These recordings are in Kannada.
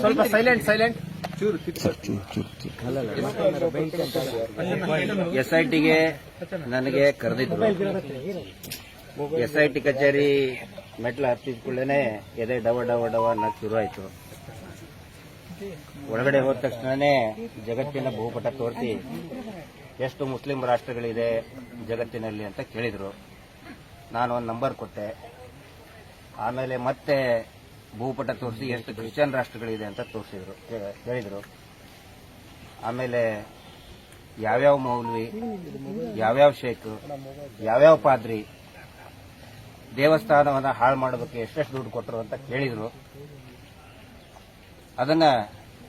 ಸ್ವಲ್ಪ ಸೈಲೆಂಟ್ ಸೈಲೆಂಟ್ ಎಸ್ ಐ ಟಿಗೆ ನನಗೆ ಕರೆದಿದ್ರು. ಎಸ್ ಐ ಟಿ ಕಚೇರಿ ಮೆಟ್ಲು ಹತ್ತಿದ ಕೂಡಲೇ ಎದೆ ಡವ ಡವ ಡವ ಅನ್ನೋದು ಶುರು ಆಯ್ತು. ಒಳಗಡೆ ಹೋದ ತಕ್ಷಣನೇ ಜಗತ್ತಿನ ಭೂಪಟ ತೋರಿಸಿ ಎಷ್ಟು ಮುಸ್ಲಿಂ ರಾಷ್ಟ್ರಗಳಿದೆ ಜಗತ್ತಿನಲ್ಲಿ ಅಂತ ಕೇಳಿದ್ರು. ನಾನು ಒಂದು ನಂಬರ್ ಕೊಟ್ಟೆ. ಆಮೇಲೆ ಮತ್ತೆ ಭೂಪಟ ತೋರಿಸಿ ಎಷ್ಟು ಕ್ರಿಶ್ಚಿಯನ್ ರಾಷ್ಟ್ರಗಳಿದೆ ಅಂತ ತೋರಿಸಿದ್ರು. ಹೇಳಿದರು. ಆಮೇಲೆ ಯಾವ್ಯಾವ ಮೌಲ್ವಿ ಯಾವ್ಯಾವ ಶೇಖ್ ಯಾವ್ಯಾವ ಪಾದ್ರಿ ದೇವಸ್ಥಾನವನ್ನ ಹಾಳು ಮಾಡೋದಕ್ಕೆ ಎಷ್ಟೆಷ್ಟು ದುಡ್ಡು ಕೊಟ್ಟರು ಅಂತ ಕೇಳಿದ್ರು. ಅದನ್ನ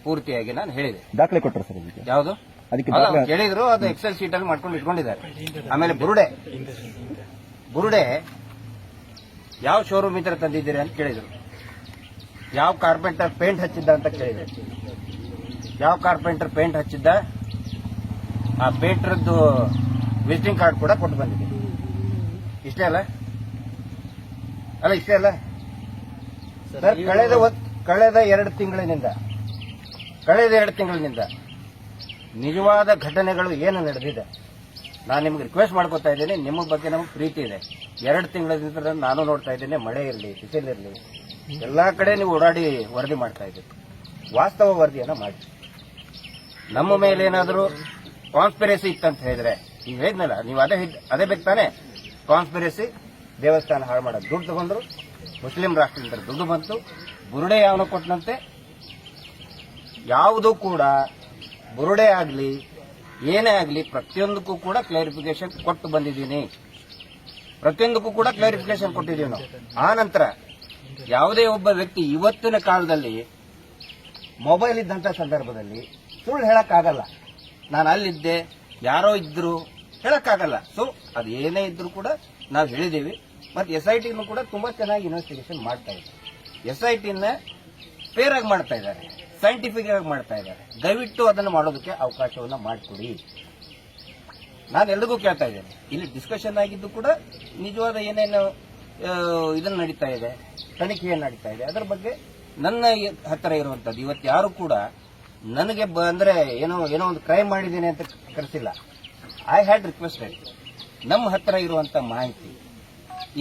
ಪೂರ್ತಿಯಾಗಿ ನಾನು ಹೇಳಿದೆ. ದಾಖಲೆ ಕೊಟ್ಟರು ಸರ್ ಯಾವುದು? ಅದಕ್ಕೆ ದಾಖಲೆ ಕೇಳಿದ್ರು ಅದು ಎಕ್ಸೆಲ್ ಶೀಟ್ ಅಲ್ಲಿ ಮಾಡ್ಕೊಂಡು ಇಟ್ಕೊಂಡಿದ್ದಾರೆ. ಆಮೇಲೆ ಬುರುಡೆ. ಬುರುಡೆ ಯಾವ ಶೋರೂಮ್ ಇದ್ರೆ ತಂದಿದ್ದೀರಿ ಅಂತ ಕೇಳಿದ್ರು. ಯಾವ ಕಾರ್ಪೆಂಟರ್ ಪೇಂಟ್ ಹಚ್ಚಿದ್ದ ಅಂತ ಕೇಳಿದ್ರು. ಯಾವ ಕಾರ್ಪೆಂಟರ್ ಪೇಂಟ್ ಹಚ್ಚಿದ್ದ? ಆ ಪೇಂಟರ್ದು ವಿಸಿಟಿಂಗ್ ಕಾರ್ಡ್ ಕೂಡ ಕೊಟ್ಟು ಬಂದಿದ್ದೀನಿ ಇಷ್ಟೇ ಅಲ್ಲ? ಅಲ್ಲ ಇಷ್ಟೇ ಅಲ್ಲ? ಸರ್ ಕಳೆದ ಕಳೆದ ಎರಡು ತಿಂಗಳಿನಿಂದ ಕಳೆದ ಎರಡು ತಿಂಗಳಿನಿಂದ ನಿಜವಾದ ಘಟನೆಗಳು ಏನು ನಡೆದಿದೆ? ನಾನು ನಿಮ್ಗೆ ರಿಕ್ವೆಸ್ಟ್ ಮಾಡ್ಕೊತಾ ಇದ್ದೀನಿ, ನಿಮ್ಮ ಬಗ್ಗೆ ನಮಗೆ ಪ್ರೀತಿ ಇದೆ. ಎರಡು ತಿಂಗಳಿಂದ ನಾನು ನೋಡ್ತಾ ಇದ್ದೇನೆ, ಮಳೆ ಇರಲಿ ಬಿಸಿಲಿರಲಿ ಎಲ್ಲ ಕಡೆ ನೀವು ಓಡಾಡಿ ವರದಿ ಮಾಡ್ತಾ ಇದ್ದೀರಿ. ವಾಸ್ತವ ವರದಿಯನ್ನು ಮಾಡಿ. ನಮ್ಮ ಮೇಲೆ ಏನಾದರೂ ಕಾನ್ಸ್ಪಿರಸಿ ಇತ್ತಂತ ಹೇಳಿದ್ರೆ, ನೀವು ಹೇಳಿದ್ನಲ್ಲ, ನೀವು ಅದೇ ಅದೇ ಬೇಕು ತಾನೆ? ಕಾನ್ಸ್ಪಿರಸಿ ದೇವಸ್ಥಾನ ಹಾಳು ಮಾಡೋದು. ದುಡ್ಡು ತಗೊಂಡ್ರು, ಮುಸ್ಲಿಂ ರಾಷ್ಟ್ರದಿಂದ ದುಡ್ಡು ಬಂತು, ಬುರುಡೆ ಯಾವನ ಕೊಟ್ಟನಂತೆ ಯಾವುದೂ ಕೂಡ ಬುರುಡೆ ಆಗಲಿ, ಏನೇ ಆಗಲಿ, ಪ್ರತಿಯೊಂದಕ್ಕೂ ಕೂಡ ಕ್ಲಾರಿಫಿಕೇಶನ್ ಕೊಟ್ಟು ಬಂದಿದ್ದೀನಿ. ಪ್ರತಿಯೊಂದಕ್ಕೂ ಕೂಡ ಕ್ಲಾರಿಫಿಕೇಶನ್ ಕೊಟ್ಟಿದ್ದೀವಿ ನಾವು. ಆ ನಂತರ ಯಾವುದೇ ಒಬ್ಬ ವ್ಯಕ್ತಿ ಇವತ್ತಿನ ಕಾಲದಲ್ಲಿ ಮೊಬೈಲ್ ಇದ್ದಂಥ ಸಂದರ್ಭದಲ್ಲಿ ಸುಳ್ಳು ಹೇಳೋಕ್ಕಾಗಲ್ಲ. ನಾನು ಅಲ್ಲಿದ್ದೆ, ಯಾರೋ ಇದ್ರು ಹೇಳೋಕ್ಕಾಗಲ್ಲ. ಸೊ ಅದು ಏನೇ ಇದ್ರೂ ಕೂಡ ನಾವು ಹೇಳಿದ್ದೀವಿ. ಮತ್ತು ಎಸ್ ಐ ಟಿನೂ ಕೂಡ ತುಂಬ ಚೆನ್ನಾಗಿ ಇನ್ವೆಸ್ಟಿಗೇಷನ್ ಮಾಡ್ತಾ ಇದ್ದಾರೆ ಎಸ್ ಐ ಟಿನ ಫೇರಾಗಿ ಮಾಡ್ತಾ ಇದ್ದಾರೆ. ಸೈಂಟಿಫಿಕ್ ಆಗಿ ಮಾಡ್ತಾ ಇದ್ದಾರೆ. ದಯವಿಟ್ಟು ಅದನ್ನು ಮಾಡೋದಕ್ಕೆ ಅವಕಾಶವನ್ನ ಮಾಡಿಕೊಡಿ. ನಾನು ಎಲ್ರಿಗೂ ಕೇಳ್ತಾ ಇದ್ದೇನೆ. ಇಲ್ಲಿ ಡಿಸ್ಕಷನ್ ಆಗಿದ್ದು ಕೂಡ ನಿಜವಾದ ಏನೇನು ಇದನ್ನು ನಡೀತಾ ಇದೆ ತನಿಖೆ ನಡೀತಾ ಇದೆ. ಅದರ ಬಗ್ಗೆ ನನ್ನ ಹತ್ತಿರ ಇರುವಂತದ್ದು ಇವತ್ತು ಯಾರು ಕೂಡ ನನಗೆ ಅಂದ್ರೆ ಏನೋ ಏನೋ ಒಂದು ಕ್ರೈಮ್ ಮಾಡಿದ್ದೀನಿ ಅಂತ ಕರೆಸಿಲ್ಲ. ಐ ಹ್ಯಾಡ್ ರಿಕ್ವೆಸ್ಟೆಡ್ ನಮ್ಮ ಹತ್ತಿರ ಇರುವಂತ ಮಾಹಿತಿ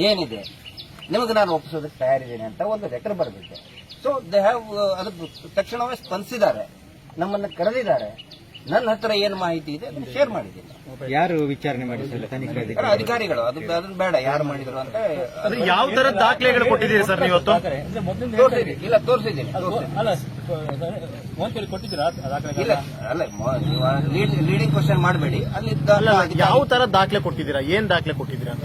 ಏನಿದೆ? ನಿಮಗೆ ನಾನು ಒಪ್ಪಿಸೋದಕ್ಕೆ ತಯಾರಿದ್ದೇನೆ ಅಂತ ಒಂದು ಲೆಟರ್ ಬರೆದಿದ್ದೆ. ಸೊ ದೇ ಹ್ಯಾವ್ ಅದಕ್ಕೆ ತಕ್ಷಣವೇ ಸ್ಪಂದಿಸಿದ್ದಾರೆ. ನಮ್ಮನ್ನು ಕರೆದಿದ್ದಾರೆ. ನನ್ನ ಹತ್ರ ಏನು ಮಾಹಿತಿ ಇದೆ ಅದನ್ನು ಶೇರ್ ಮಾಡಿದ್ದೀನಿ. ಯಾರು ವಿಚಾರಣೆ ಮಾಡಿ ಸರ್ ತನಿಖೆ ಅಧಿಕಾರಿಗಳು ಅದು ಅದನ್ನ ಬೇಡ ಯಾರು ಮಾಡಿದ್ರು ಅಂತ ಅದು ಯಾವ ತರ ದಾಖಲೆಗಳು ಕೊಟ್ಟಿದ್ದೀರಿ ಸರ್ ನೀವು ತೋರಿಸಿದ್ದೀನಿ. ಇಲ್ಲ ತೋರಿಸಿದ್ದೀನಿ. ಇಲ್ಲ ಅಲ್ಲ ನೀವು ಲೀಡಿಂಗ್ ಕ್ವಶನ್ ಮಾಡಬೇಡಿ. ಅಲ್ಲಿ ಯಾವ ತರ ದಾಖಲೆ ಕೊಟ್ಟಿದ್ದೀರಾ? ಏನ್ ದಾಖಲೆ ಕೊಟ್ಟಿದ್ದೀರಾ ಅಂತ?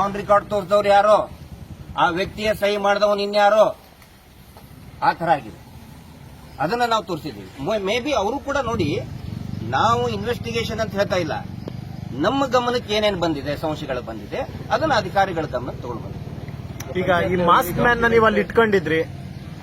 ಆನ್ ರೆಕಾರ್ಡ್ ತೋರಿಸಿದವ್ರು ಯಾರೋ, ಆ ವ್ಯಕ್ತಿಯ ಸಹಿ ಮಾಡಿದವನು ಇನ್ಯಾರೋ, ಆ ಥರ ಆಗಿದೆ. ಅದನ್ನ ನಾವು ತೋರಿಸಿದ್ದೀವಿ. ಮೇ ಬಿ ಅವರು ಕೂಡ ನೋಡಿ, ನಾವು ಇನ್ವೆಸ್ಟಿಗೇಷನ್ ಅಂತ ಹೇಳ್ತಾ ಇಲ್ಲ. ನಮ್ಮ ಗಮನಕ್ಕೆ ಏನೇನು ಬಂದಿದೆ, ಸಂಶಯಗಳು ಬಂದಿದೆ, ಅದನ್ನ ಅಧಿಕಾರಿಗಳ ಗಮನಕ್ಕೆ ತಗೊಂಡು ಈಗ ಈ ಮಾಸ್ಕ್ ಮ್ಯಾನ್ ನೀವು ಅಲ್ಲಿ ಇಟ್ಕೊಂಡಿದ್ರಿ.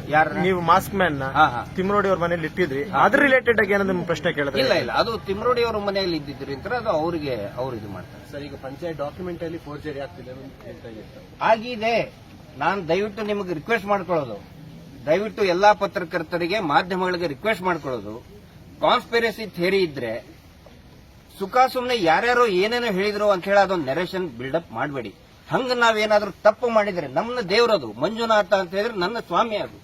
ಯಾರ ನೀವು ಮಾಸ್ಕ್ ಮ್ಯಾನ್ನ ಹಾ, ಹಾ. ತಿಮ್ರೋಡಿ ಅವ್ರ ಮನೇಲಿ ಇಟ್ಟಿದ್ರಿ? ಅದ್ರ ರಿಲೇಟೆಡ್ ಆಗಿ ಏನೋ ನಿಮ್ ಪ್ರಶ್ನೆ ಕೇಳಿದ್ರೆ? ಇಲ್ಲ ಇಲ್ಲ. ಅದು ತಿಮ್ರೋಡಿ ಅವರ ಮನೆಯಲ್ಲಿ ಇದ್ದಿದ್ರಿ ಅಂತ ಅದು ಅವರಿಗೆ ಅವ್ರು ಇದು ಮಾಡ್ತಾರೆ. ಸರ್ ಈಗ ಪಂಚಾಯತ್ ಡಾಕ್ಯುಮೆಂಟ್ ಅಲ್ಲಿ ಫೋರ್ಜರಿ ಆಗ್ತಿದೆ ಅಂತ ಹೇಳ್ತಾ ಇದ್ದಾರೆ ಆಗಿದೆ ನಾನು ದಯವಿಟ್ಟು ನಿಮಗೆ ರಿಕ್ವೆಸ್ಟ್ ಮಾಡ್ಕೊಳ್ಳೋದು. ದಯವಿಟ್ಟು ಎಲ್ಲಾ ಪತ್ರಕರ್ತರಿಗೆ ಮಾಧ್ಯಮಗಳಿಗೆ ರಿಕ್ವೆಸ್ಟ್ ಮಾಡ್ಕೊಳ್ಳೋದು. ಕಾನ್ಸ್ಪಿರಸಿ ಥಿಯರಿ ಇದ್ರೆ ಸುಖ ಸುಮ್ಮನೆ ಯಾರ್ಯಾರೋ ಏನೇನೋ ಹೇಳಿದ್ರು ಅಂತ ಹೇಳಿ ಅದೊಂದು ನೆರೇಷನ್ ಬಿಲ್ಡಪ್ ಮಾಡಬೇಡಿ. ಹಂಗ ನಾವೇನಾದ್ರೂ ತಪ್ಪು ಮಾಡಿದ್ರೆ ನಮ್ಮ ದೇವರದು ಮಂಜುನಾಥ ಅಂತ ಹೇಳಿದ್ರೆ ನನ್ನ ಸ್ವಾಮಿ ಅದು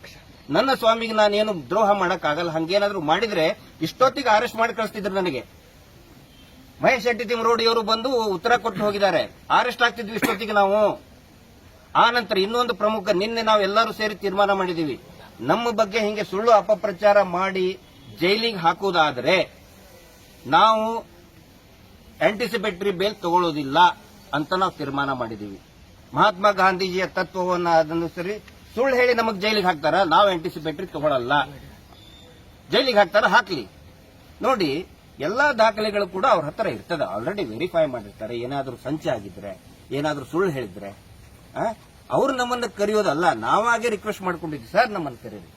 ನನ್ನ ಸ್ವಾಮಿಗೆ ನಾನೇನು ದ್ರೋಹ ಮಾಡಕ್ಕಾಗಲ್ಲ, ಹಂಗೇನಾದ್ರೂ ಮಾಡಿದ್ರೆ ಇಷ್ಟೊತ್ತಿಗೆ ಅರೆಸ್ಟ್ ಮಾಡಿ ಕಳಿಸ್ತಿದ್ರು ನನಗೆ. ಮಹೇಶ್ ಶೆಟ್ಟಿ ತಿಮ್ಮರೋಡಿಯವರು ಬಂದು ಉತ್ತರ ಕೊಟ್ಟು ಹೋಗಿದ್ದಾರೆ. ಅರೆಸ್ಟ್ ಆಗ್ತಿದ್ವಿ ಇಷ್ಟೊತ್ತಿಗೆ ನಾವು. ಆ ನಂತರ ಇನ್ನೊಂದು ಪ್ರಮುಖ, ನಿನ್ನೆ ನಾವು ಎಲ್ಲರೂ ಸೇರಿ ತೀರ್ಮಾನ ಮಾಡಿದೀವಿ ನಮ್ಮ ಬಗ್ಗೆ ಹಿಂಗೆ ಸುಳ್ಳು ಅಪಪ್ರಚಾರ ಮಾಡಿ ಜೈಲಿಗೆ ಹಾಕುವುದಾದರೆ ನಾವು ಆಂಟಿಸಿಪೇಟರಿ ಬೇಲ್ ತಗೊಳ್ಳೋದಿಲ್ಲ ಅಂತ ನಾವು ತೀರ್ಮಾನ ಮಾಡಿದೀವಿ ಮಹಾತ್ಮ ಗಾಂಧೀಜಿಯ ತತ್ವವನ್ನು ಅದನುಸರಿ ಸುಳ್ಳು ಹೇಳಿ ನಮಗೆ ಜೈಲಿಗೆ ಹಾಕ್ತಾರ, ನಾವು ಆಂಟಿಸಿಪೇಟರಿ ತಗೊಳ್ಳಲ್ಲ ಜೈಲಿಗೆ ಹಾಕ್ತಾರ, ಹಾಕ್ಲಿ. ನೋಡಿ, ಎಲ್ಲಾ ದಾಖಲೆಗಳು ಕೂಡ ಅವ್ರ ಹತ್ರ ಇರ್ತದೆ ಆಲ್ರೆಡಿ ವೆರಿಫೈ ಮಾಡಿರ್ತಾರೆ, ಏನಾದ್ರೂ ಸಂಚೆ ಆಗಿದ್ರೆ, ಏನಾದ್ರೂ ಸುಳ್ಳು ಹೇಳಿದ್ರೆ. ಅವ್ರು ನಮ್ಮನ್ನ ಕರೆಯೋದಲ್ಲ, ನಾವಾಗೆ ರಿಕ್ವೆಸ್ಟ್ ಮಾಡ್ಕೊಂಡಿದ್ವಿ ಸರ್ ನಮ್ಮನ್ನ ಕರೀರಿ.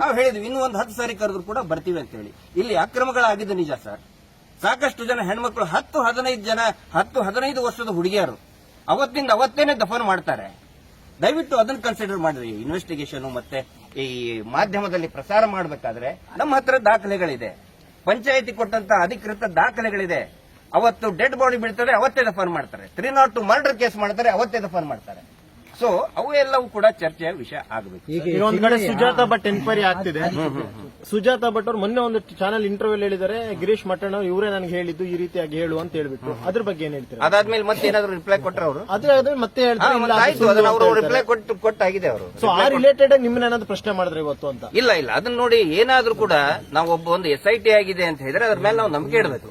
ನಾವು ಹೇಳಿದ್ವಿ, ಇನ್ನೂ ಒಂದು ಹತ್ತು ಸಾರಿ ಕರೆದ್ರು ಕೂಡ ಬರ್ತೀವಿ ಅಂತ ಹೇಳಿ ಇಲ್ಲಿ ಅಕ್ರಮಗಳಾಗಿದ್ದು ನಿಜ ಸರ್ ಸಾಕಷ್ಟು ಜನ ಹೆಣ್ಮಕ್ಳು, ಹತ್ತು ಹದಿನೈದು ಜನ, ಹತ್ತು ಹದಿನೈದು ವರ್ಷದ ಹುಡುಗಿಯರು, ಅವತ್ತಿಂದ ಅವತ್ತೇನೆ ದಫನ್ ಮಾಡ್ತಾರೆ. ದಯವಿಟ್ಟು ಅದನ್ನ ಕನ್ಸಿಡರ್ ಮಾಡಿದ್ರೆ ಇನ್ವೆಸ್ಟಿಗೇಷನ್ ಮತ್ತೆ ಈ ಮಾಧ್ಯಮದಲ್ಲಿ ಪ್ರಸಾರ ಮಾಡಬೇಕಾದ್ರೆ ನಮ್ಮ ಹತ್ರ ದಾಖಲೆಗಳಿದೆ. ಪಂಚಾಯತಿ ಕೊಟ್ಟಂತ ಅಧಿಕೃತ ದಾಖಲೆಗಳಿದೆ. ಅವತ್ತು ಡೆಡ್ ಬಾಡಿ ಬಿಡ್ತಾರೆ ಅವತ್ತೇ ದಫನ್ ಮಾಡ್ತಾರೆ. Three nought two murder case ಮಾಡ್ತಾರೆ ಅವತ್ತೇ ದಫನ್ ಮಾಡ್ತಾರೆ. ಸೊ ಅವು ಎಲ್ಲವೂ ಕೂಡ ಚರ್ಚೆಯ ವಿಷಯ ಆಗಬೇಕು. ಸುಜಾತ ಭಟ್ ಎನ್ಕ್ವೈರಿ ಆಗ್ತಿದೆ. ಸುಜಾತ ಭಟ್ ಅವ್ರು ಮೊನ್ನೆ ಒಂದು ಚಾನಲ್ ಇಂಟರ್ವ್ಯೂ ಹೇಳಿದ್ದಾರೆ ಗಿರೀಶ್ ಮಟ್ಟಣ್ಣ ಇವರೇ ನನಗೆ ಹೇಳಿದ್ದು ಈ ರೀತಿಯಾಗಿ ಹೇಳು ಅಂತ ಹೇಳ್ಬಿಟ್ಟು. ಅದ್ರ ಬಗ್ಗೆ ಏನ್ ಹೇಳ್ತೀರಾ? ಅದಾದ್ಮೇಲೆ ಮತ್ತೆ ಏನಾದ್ರು ರಿಪ್ಲೈ ಕೊಟ್ಟರೆ ಅವರು? ಅದೇ ಅದೇ ಮತ್ತೆ ಹೇಳ್ತಾರೆ ಇಲ್ಲ, ಆಯ್ತು. ಅದನ್ನ ಅವರು ರಿಪ್ಲೈ ಕೊಟ್ಟು ಕೊಟ್ಟಾಗಿದೆ ಅವರು. ಸೊ ಆ ರಿಲೇಟೆಡ್ ನಿಮ್ಮನ್ನ ಏನಾದ್ರು ಪ್ರಶ್ನೆ ಮಾಡಿದ್ರೆ ಇವತ್ತು ಅಂತ? ಇಲ್ಲ ಇಲ್ಲ. ಅದನ್ನ ನೋಡಿ ಏನಾದ್ರೂ ಕೂಡ ನಾವು ಒಬ್ಬ ಒಂದು ಎಸ್ ಐ ಟಿ ಆಗಿದೆ ಅಂತ ಹೇಳಿದ್ರೆ ಅದ್ರ ಮೇಲೆ ನಾವು ನಂಬಿಕೆ ಇಡಬೇಕು.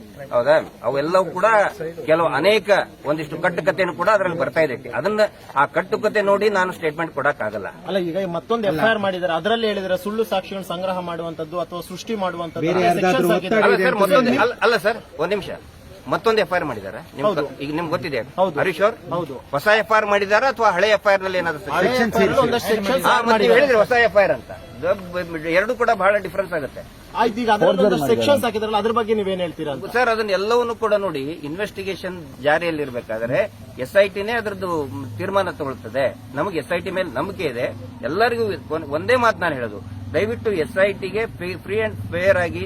ಹೌದಾ? ಅವೆಲ್ಲವೂ ಕೂಡ ಕೆಲವು ಅನೇಕ ಒಂದಿಷ್ಟು ಕಟ್ಟುಕತೆಯನ್ನು ಕೂಡ ಅದರಲ್ಲಿ ಬರ್ತಾ ಇದೆ ಅದನ್ನ ಆ ಕಟ್ಟುಕತೆ ನೋಡಿ ನಾನು ಸ್ಟೇಟ್ಮೆಂಟ್ ಕೊಡಕ್ಕಾಗಲ್ಲ. ಅಲ್ಲ ಈಗ ಮತ್ತೊಂದು ಎಫ್ಐಆರ್ ಮಾಡಿದ್ದಾರೆ ಅದರಲ್ಲಿ ಹೇಳಿದ್ರೆ ಸುಳ್ಳು ಸಾಕ್ಷಿಗಳನ್ನು ಸಂಗ್ರಹ ಮಾಡುವಂತದ್ದು ಅಥವಾ ಸೃಷ್ಟಿ ಮಾಡುವಂತದ್ದು ಅಲ್ಲ ಸರ್ ಮತ್ತೊಂದು ಅಲ್ಲ- ಅಲ್ಲ ಸರ್ ಒಂದ್ ನಿಮಿಷ. ಮತ್ತೊಂದು ಎಫ್ಐಆರ್ ಮಾಡಿದಾರೆ. ಈಗ ನಿಮ್ಗೆ ಗೊತ್ತಿದೆ. ಹೌದು. ಹರೀಶ್ ಅವರ್ ಹೌದು. ಹೊಸ ಎಫ್ಐಆರ್ ಮಾಡಿದಾರ ಅಥವಾ ಹಳೆ ಎಫ್ಐಆರ್ನಲ್ಲಿ ಏನಾದ್ರು ಹೇಳಿದ್ರೆ ಹೊಸ ಎಫ್ಐಆರ್ ಅಂತ. ಎರಡು ಕೂಡ ಬಹಳ ಡಿಫರೆನ್ಸ್ ಆಗುತ್ತೆ. ಆಯ್ತು ಈಗ ಅದರಲ್ಲಿ ಸೆಕ್ಷನ್ಸ್ ಹಾಕಿದ್ರಲ್ಲ ಅದ್ರ ಬಗ್ಗೆ ನೀವೇನ್ ಹೇಳ್ತೀರಾ ಸರ್ ಅದನ್ನ ಎಲ್ಲವನ್ನೂ ಕೂಡ ನೋಡಿ ಇನ್ವೆಸ್ಟಿಗೇಷನ್ ಜಾರಿಯಲ್ಲಿರ್ಬೇಕಾದ್ರೆ ಎಸ್ ಐ ಟಿನೇ ಅದರದ್ದು ತೀರ್ಮಾನ ತಗೊಳ್ತದೆ. ನಮಗೆ ಎಸ್ ಐ ಟಿ ಮೇಲೆ ನಂಬಿಕೆ ಇದೆ. ಎಲ್ಲರಿಗೂ ಒಂದೇ ಮಾತು ನಾನು ಹೇಳೋದು. ದಯವಿಟ್ಟು ಎಸ್ ಐ ಟಿಗೆ ಫ್ರೀ ಅಂಡ್ ಫೇರ್ ಆಗಿ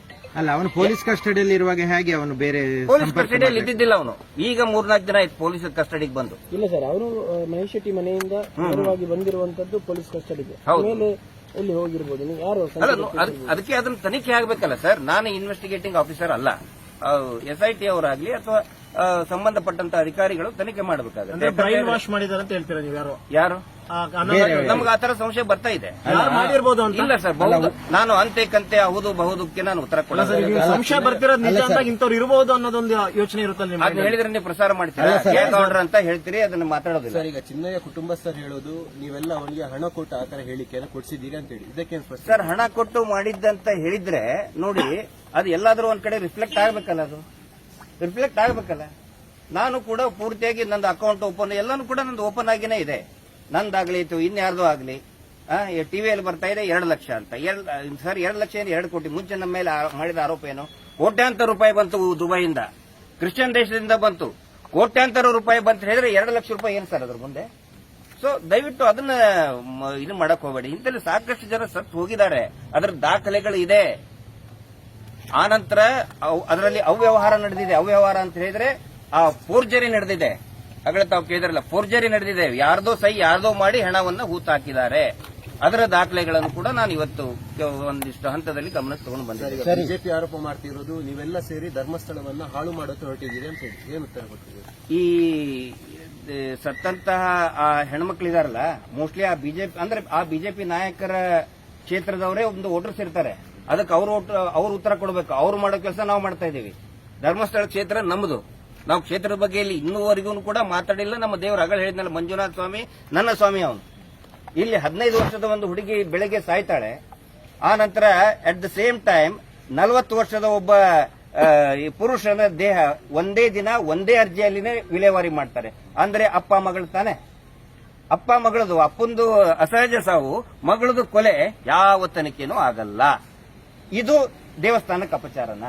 ಅಲ್ಲ ಅವನು ಪೊಲೀಸ್ ಕಸ್ಟಡಿಯಲ್ಲಿ ಇರುವಾಗ ಹೇಗೆ ಅವನು ಬೇರೆ ಪೊಲೀಸ್ ಕಸ್ಟಡಿಯಲ್ಲಿ ಇದ್ದಿದ್ದಿಲ್ಲ ಅವನು. ಈಗ ಮೂರ್ನಾಲ್ಕು ದಿನ ಆಯ್ತು ಪೊಲೀಸ್ ಕಸ್ಟಡಿಗೆ ಬಂದು. ಇಲ್ಲ ಸರ್ ಅವರು ಮಹೇಶ್ ಶೆಟ್ಟಿ ಮನೆಯಿಂದ ನೇರವಾಗಿ ಬಂದಿರುವಂತದ್ದು ಪೊಲೀಸ್ ಕಸ್ಟಡಿಗೆ. ಆಮೇಲೆ ಇಲ್ಲಿ ಎಲ್ಲಿ ಹೋಗಿರ್ಬೋದು? ನೀವು ಯಾರು ಅಲ್ಲ ಅದಕ್ಕೆ ಅದನ್ನ ತನಿಖೆ ಆಗ್ಬೇಕಲ್ಲ ಸರ್. ನಾನು ಇನ್ವೆಸ್ಟಿಗೇಟಿಂಗ್ ಆಫೀಸರ್ ಅಲ್ಲ. ಎಸ್ ಐ ಟಿ ಅವರಾಗ್ಲಿ ಅಥವಾ ಸಂಬಂಧಪಟ್ಟಂತ ಅಧಿಕಾರಿಗಳು ತನಿಖೆ ಮಾಡಬೇಕಾಗುತ್ತೆ. ಬ್ರೈನ್ ವಾಶ್ ಮಾಡಿದಾರೆ ಅಂತ ಹೇಳ್ತೀರಾ ನೀವು ಯಾರು? ಯಾರು? ಆ, ಅನಾಹುತ- ಆತರ ಸಂಶಯ ಬರ್ತಾ ಇದೆ. ಯಾರು ಮಾಡಿರ್ಬೋದು ಅಂತ? ಇಲ್ಲ ಸರ್ ನಾನು ಅಂತೆ ಕಂತೆ ಹೌದು ಬಹುದಕ್ಕೆ ನಾನು ಉತ್ತರ ಕೊಡೋದು ಕೊಡಲ್ಲ ಸಂಶಯ ಬರ್ತಿರೋದು ನಿಜ ಅಂತ ಇಂಥವ್ರು ಇರಬಹುದು ಅನ್ನೋದೊಂದು ಯೋಚನೆ ಇರುತ್ತಲ್ಲ ಅದನ್ನ ನಿಮ್ಗೆ ಹೇಳಿದ್ರೆ ನೀವು ಪ್ರಸಾರ ಮಾಡ್ತೀರಾ? ಅಂತ ಹೇಳ್ತೀರಿ ಅದನ್ನ ಮಾತಾಡೋದಿಲ್ಲ. ಸರ್ ಈಗ ಚಿನ್ನಯ್ಯ ಕುಟುಂಬಸ್ಥರು ಹೇಳೋದು ನೀವೆಲ್ಲ ಅವನಿಗೆ ಹಣ ಕೊಟ್ಟು ಆತರ ತರ ಹೇಳಿಕೆಯನ್ನು ಕೊಡ್ಸಿದ್ದೀರಿ ಅಂತ ಹೇಳಿ. ಇದಕ್ಕೆ ಸರ್ ಹಣ ಕೊಟ್ಟು ಮಾಡಿದ್ದಂತ ಹೇಳಿದ್ರೆ ನೋಡಿ ಅದು ಎಲ್ಲಾದ್ರೂ ಒಂದ್ ಕಡೆ ರಿಫ್ಲೆಕ್ಟ್ ಆಗ್ಬೇಕಲ್ಲ ಅದು. ರಿಫ್ಲೆಕ್ಟ್ ಆಗ್ಬೇಕಲ್ಲ. ನಾನು ಕೂಡ ಪೂರ್ತಿಯಾಗಿ ನಂದು ಅಕೌಂಟ್ ಓಪನ್ ಎಲ್ಲಾನು ಕೂಡ ನಂದು ಓಪನ್ ಆಗಿನೇ ಇದೆ. ನಂದಾಗ್ಲಿ ಇತ್ತು ಇನ್ಯಾರ್ದು ಆಗ್ಲಿ ಟಿವಿಯಲ್ಲಿ ಬರ್ತಾ ಇದೆ ಎರಡು ಲಕ್ಷ ಅಂತ. ಎರಡು ಸರ್, ಎರಡು ಲಕ್ಷ ಏನು ಎರಡು ಕೋಟಿ. ಮುಂಚೆ ನಮ್ಮ ಮೇಲೆ ಮಾಡಿದ ಆರೋಪ ಏನು? ಕೋಟ್ಯಾಂತರ ರೂಪಾಯಿ ಬಂತು ದುಬೈಯಿಂದ. ಕ್ರಿಶ್ಚಿಯನ್ ದೇಶದಿಂದ ಬಂತು. ಕೋಟ್ಯಾಂತರ ರೂಪಾಯಿ ಬಂತ ಹೇಳಿದ್ರೆ ಎರಡು ಲಕ್ಷ ರೂಪಾಯಿ ಏನು ಸರ್ ಅದ್ರ ಮುಂದೆ? ಸೊ ದಯವಿಟ್ಟು ಅದನ್ನ ಇದು ಮಾಡಕ್ ಹೋಗಬೇಡಿ. ಇಂತಲ್ಲಿ ಸಾಕಷ್ಟು ಜನ ಸತ್ತು ಹೋಗಿದ್ದಾರೆ. ಅದರ ದಾಖಲೆಗಳು ಇದೆ. ಆನಂತರ ನಂತರ ಅದರಲ್ಲಿ ಅವ್ಯವಹಾರ ನಡೆದಿದೆ. ಅವ್ಯವಹಾರ ಅಂತ ಹೇಳಿದ್ರೆ ಆ ಫೋರ್ಜರಿ ನಡೆದಿದೆ. ಆಗಲೇ ತಾವು ಕೇಳಿದ್ರಲ್ಲ ಫೋರ್ಜರಿ ನಡೆದಿದೆ. ಯಾರ್ದೋ ಸೈ ಯಾರ್ದೋ ಮಾಡಿ ಹಣವನ್ನ ಹೂತಾಕಿದ್ದಾರೆ. ಅದರ ದಾಖಲೆಗಳನ್ನು ಕೂಡ ನಾನು ಇವತ್ತು ಒಂದಿಷ್ಟು ಹಂತದಲ್ಲಿ ಗಮನಕ್ಕೆ ತಗೊಂಡು ಬಂದಿದ್ದೇನೆ. ಬಿಜೆಪಿ ಆರೋಪ ಮಾಡ್ತಿರೋದು ನೀವೆಲ್ಲ ಸೇರಿ ಧರ್ಮಸ್ಥಳವನ್ನ ಹಾಳು ಮಾಡೋಕೆ ಹೊರಟಿದ್ದೀರಿ ಅಂತ ಹೇಳಿ. ಏನು ಉತ್ತರ ಕೊಟ್ಟಿದ್ದೀರಿ ಈ ಸತ್ತಂತಹ ಆ ಹೆಣ್ಮಕ್ಳಿದಾರಲ್ಲ ಮೋಸ್ಟ್ಲಿ ಆ ಬಿಜೆಪಿ ಅಂದ್ರೆ ಆ ಬಿಜೆಪಿ ನಾಯಕರ ಕ್ಷೇತ್ರದವರೇ ಒಂದು ವೋಟರ್ಸ್ ಇರ್ತಾರೆ. ಅದಕ್ಕೆ ಅವರು ಅವ್ರು ಉತ್ತರ ಕೊಡಬೇಕು. ಅವ್ರು ಮಾಡೋ ಕೆಲಸ ನಾವು ಮಾಡ್ತಾ ಇದ್ದೀವಿ. ಧರ್ಮಸ್ಥಳ ಕ್ಷೇತ್ರ ನಮ್ಮದು ನಾವು ಕ್ಷೇತ್ರದ ಬಗ್ಗೆ ಇಲ್ಲಿ ಇನ್ನೂವರೆಗೂ ಕೂಡ ಮಾತಾಡಿಲ್ಲ. ನಮ್ಮ ದೇವರು ಅಗಳ ಹೇಳಿದ್ನಲ್ಲ, ಮಂಜುನಾಥ ಸ್ವಾಮಿ, ನನ್ನ ಸ್ವಾಮಿ ಅವನು. ಇಲ್ಲಿ ಹದಿನೈದು ವರ್ಷದ ಒಂದು ಹುಡುಗಿ ಬೆಳಗ್ಗೆ ಸಾಯ್ತಾಳೆ. ಆ ನಂತರ ಅಟ್ ದ ಸೇಮ್ ಟೈಮ್ ನಲವತ್ತು ವರ್ಷದ ಒಬ್ಬ ಪುರುಷನ ದೇಹ ಒಂದೇ ದಿನ ಒಂದೇ ಅರ್ಜಿಯಲ್ಲಿನೇ ವಿಲೇವಾರಿ ಮಾಡ್ತಾರೆ. ಅಂದ್ರೆ ಅಪ್ಪ ಮಗಳು ತಾನೆ. ಅಪ್ಪ ಮಗಳದು ಅಪ್ಪಂದು ಅಸಹಜ ಸಾವು, ಮಗಳದು ಕೊಲೆ ಯಾವ ತನಿಖೆನೂ ಆಗಲ್ಲ. ಇದು ದೇವಸ್ಥಾನಕ್ಕೆ ಅಪಚಾರನ?